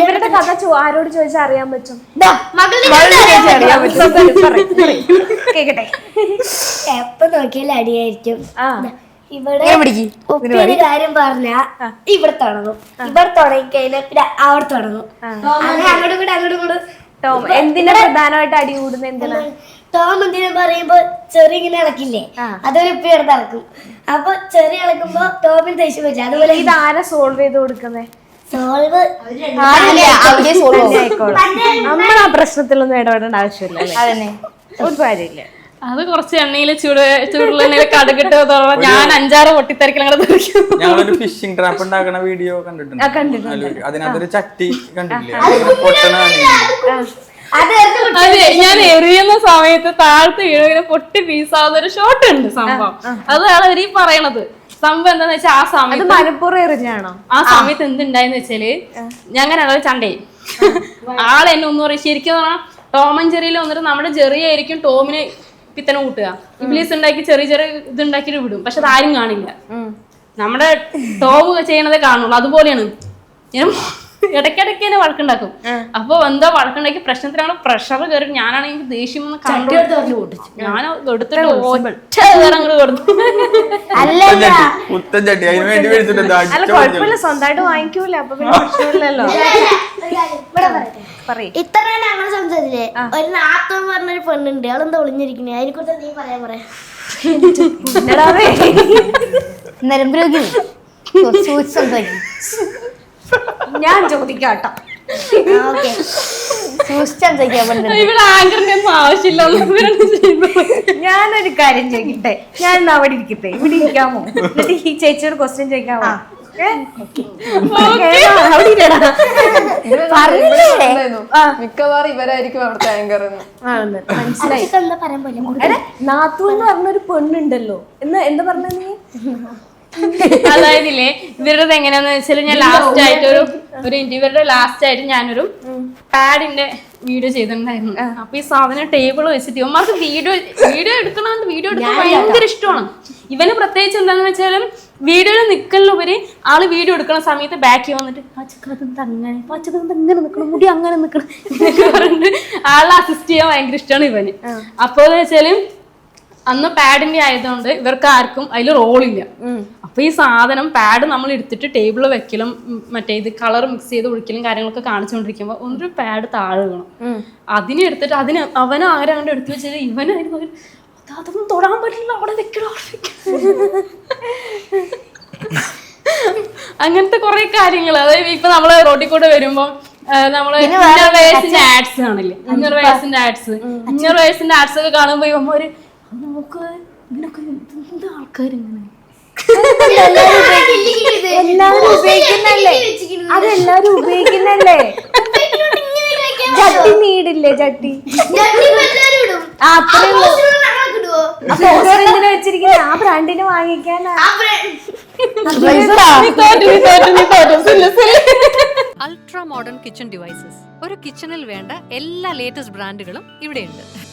ഇവരുടെ കഥ ആരോട് ചോദിച്ചാൽ അറിയാൻ പറ്റും. കേക്കട്ടെ. എപ്പൊ നോക്കിയാലും അടിയായിരിക്കും. ഇവിടെ. ഉപ്പിന്റെ കാര്യം പറഞ്ഞ ഇവിടെ തുടങ്ങും. ഇവിടെ തുടങ്ങിക്കഴിഞ്ഞാൽ പിന്നെ അവിടെ തുടങ്ങും. അങ്ങോട്ടും കൂടെ അങ്ങോട്ടും കൂടെ ടോം എന്തിനാ പ്രധാനമായിട്ട് അടി കൂടുന്നത് എന്തിനാ? ടോം എന്തിനാ പറയുമ്പോ ചെറിയ ഇങ്ങനെ ഇളക്കില്ലേ. അതൊരു ഉപ്പി എടുത്ത് ഇളക്കും. അപ്പൊ ചെറിയ ഇളക്കുമ്പോ ടോമിന് ദേഷ്യം വെച്ചു അതുപോലെ ഇത് ആരാ സോൾവ് ചെയ്ത് കൊടുക്കുന്നേ? സോൾവ് നമ്മൾ ആ പ്രശ്നത്തിലൊന്നും ഇടപെടേണ്ട ആവശ്യമില്ല അല്ലേ? അതന്നെ. ഒരു കാര്യമില്ല. അത് കുറച്ച് എണ്ണയിൽ ചൂട് ചൂടുള്ള എണ്ണയിൽ കടകിട്ട് ഞാൻ അഞ്ചാറ് ഞങ്ങളൊരു ഫിഷിംഗ് ട്രാപ്പ് ഉണ്ടാക്കുന്ന വീഡിയോ കണ്ടിട്ടുണ്ട്. അതിനകത്തൊരു ചട്ടി കണ്ടിട്ടില്ലേ? പൊട്ടണ അത് ഞാൻ എറിയുന്ന സമയത്ത് താഴ്ത്ത് വീഴുന്ന പൊട്ടി പീസാവുന്ന ഒരു ഷോട്ട് ഉണ്ട് സംഭവം. അതാണ് അവർ ഈ പറയണത്. സംഭവം എന്താന്ന് വെച്ചാൽ ആ സമയത്ത് മലപ്പുറം എറിഞ്ഞാണോ? ആ സമയത്ത് എന്തുണ്ടായെന്ന് വെച്ചാൽ ഞാൻ അങ്ങനെ ചണ്ടേ. ആളെ എന്നെ ഒന്നും പറയും ശരിക്കും പറഞ്ഞാൽ ടോം ചെറിയിൽ വന്നിട്ട് നമ്മുടെ ജെറി ആയിരിക്കും ടോമിനെ പിത്തനെ കൂട്ടുക. ഇംഗ്ലീഷ് ഉണ്ടാക്കി ചെറിയ ചെറിയ ഇത് ഉണ്ടാക്കിയിട്ട് വിടും പക്ഷെ അതാരും ആരും കാണില്ല. നമ്മുടെ ടോം ചെയ്യണതേ കാണുള്ളൂ അതുപോലെയാണ്. ഞാൻ ഇടയ്ക്കിടയ്ക്ക് തന്നെ വഴക്കുണ്ടാക്കും. അപ്പൊ എന്താ വഴക്കുണ്ടാക്കി പ്രശ്നത്തിലാണ് പ്രഷർ കയറി ഞാനാണെങ്കിൽ ദേഷ്യം കണ്ടു ഞാൻ എടുത്തിട്ട് ഒറ്റ അങ്ങോട്ട് കൊടുത്തു അല്ല കുഴപ്പമില്ല. സ്വന്തമായിട്ട് വാങ്ങിക്കൂല. അപ്പൊ പിന്നെ പ്രശ്നമില്ലല്ലോ. ഇത്ര ഞങ്ങൾ സംസാരിച്ചില്ലേ? ഒരു നാത്തോൻ പറഞ്ഞൊരു പെണ്ണുണ്ട്. അവളെന്താ ഒളിഞ്ഞിരിക്കണേ? അതിനെ കുറിച്ച് നീ പറയാൻ പറയാ. നരമ്പരോഗി സംസാരിക്കും. ഞാൻ ചോദിക്കാട്ടോ. ഓക്കെ. ഇവിടെ ആങ്കറിന്റെ ഒന്നും ആവശ്യമില്ല ഞാനൊരു കാര്യം ചോദിക്കട്ടെ? ഞാൻ ഇന്ന് അവിടെ ഇരിക്കട്ടെ? ഇവിടെ ഇരിക്കാമോ? എന്നിട്ട് ഈ ചേച്ചിയോട് ക്വസ്റ്റ്യൻ ചോദിക്കാമോ? ഏ? കേറാ, അവിടെ ഇരിടാ. മിക്കവാറും ഇവരായിരിക്കും അവിടുത്തെ ആങ്കർ എന്ന്. ആണെന്ന് മനസ്സിലായി. എന്താ പറയാൻ പോലെ? എടാ നാത്തു എന്ന് പറഞ്ഞൊരു പെണ്ണുണ്ടല്ലോ എന്ന് എന്താ പറഞ്ഞ നീ? അതായത് ഇല്ലേ ഇവരുടെ എങ്ങനെയാന്ന് വെച്ചാൽ ഞാൻ ലാസ്റ്റ് ആയിട്ട് ഒരു ഒരു ഇവരുടെ ലാസ്റ്റ് ആയിട്ട് ഞാനൊരു പാഡിന്റെ വീഡിയോ ചെയ്തിട്ടുണ്ടായിരുന്നു. അപ്പൊ ഈ സാധനം ടേബിൾ വെച്ചിട്ട് ഇവന്മാർക്ക് വീഡിയോ വീഡിയോ എടുക്കണമെന്ന് വീഡിയോ എടുക്കാൻ ഭയങ്കര ഇഷ്ടമാണ്. ഇവന് പ്രത്യേകിച്ച് എന്താണെന്ന് വെച്ചാലും വീഡിയോയിൽ നിൽക്കലുപരി ആൾ വീഡിയോ എടുക്കുന്ന സമയത്ത് ബാക്കി വന്നിട്ട് പച്ചക്കത് അങ്ങനെ അങ്ങനെ നിൽക്കണം മുടി അങ്ങനെ നിൽക്കണം എന്നൊക്കെ പറഞ്ഞിട്ട് ആളെ അസിസ്റ്റ് ചെയ്യാൻ ഭയങ്കര ഇഷ്ടമാണ് ഇവന്. അപ്പോൾ വെച്ചാൽ അന്ന് പാഡിന്റെ ആയതുകൊണ്ട് ഇവർക്ക് ആർക്കും അതിൽ റോളില്ല അപ്പൊ ഈ സാധനം പാഡ് നമ്മൾ എടുത്തിട്ട് ടേബിളിൽ വെക്കലും മറ്റേ ഇത് കളർ മിക്സ് ചെയ്ത് ഒഴിക്കലും കാര്യങ്ങളൊക്കെ കാണിച്ചുകൊണ്ടിരിക്കുമ്പോൾ ഒരു പാഡ് താഴെ വീണം. അതിനെ എടുത്തിട്ട് അതിന് അവൻ ആരാണ്ട് എടുത്തു വെച്ചാൽ ഇവനായിരുന്നു. അതൊന്നും തൊടാൻ പറ്റില്ല. അവിടെ വെക്കണം അങ്ങനത്തെ കുറെ കാര്യങ്ങൾ അതായത് ഇപ്പൊ നമ്മൾ റോഡിൽ കൂടെ വരുമ്പോ ആ, നമ്മൾ ഇന്നർ വയസ്സിന്റെ ആഡ്സ് കാണില്ലേ? ഇന്നർ വയസ്സിന്റെ ആഡ്സ് ഇന്നർ വയസ്സിന്റെ ആഡ്സ് ഒക്കെ കാണുമ്പോ ഇവന്മാര് എന്ത് എല്ലാവരും ഉപയോഗിക്കുന്നല്ലേ അതെല്ലാരും ഉപയോഗിക്കുന്നല്ലേ ചട്ടി നീടില്ലേ ചട്ടി അത്രയുള്ളൂ വെച്ചിരിക്കുന്നത് ആ ബ്രാൻഡിന് വാങ്ങിക്കാനാ. നീ തോറ്റു നീ തോറ്റു നീ തോറ്റു സില്ല് സില്ല് അൾട്രാ മോഡേൺ കിച്ചൺ ഡിവൈസസ് ഒരു കിച്ചണിൽ വേണ്ട എല്ലാ ലേറ്റസ്റ്റ് ബ്രാൻഡുകളും ഇവിടെയുണ്ട്.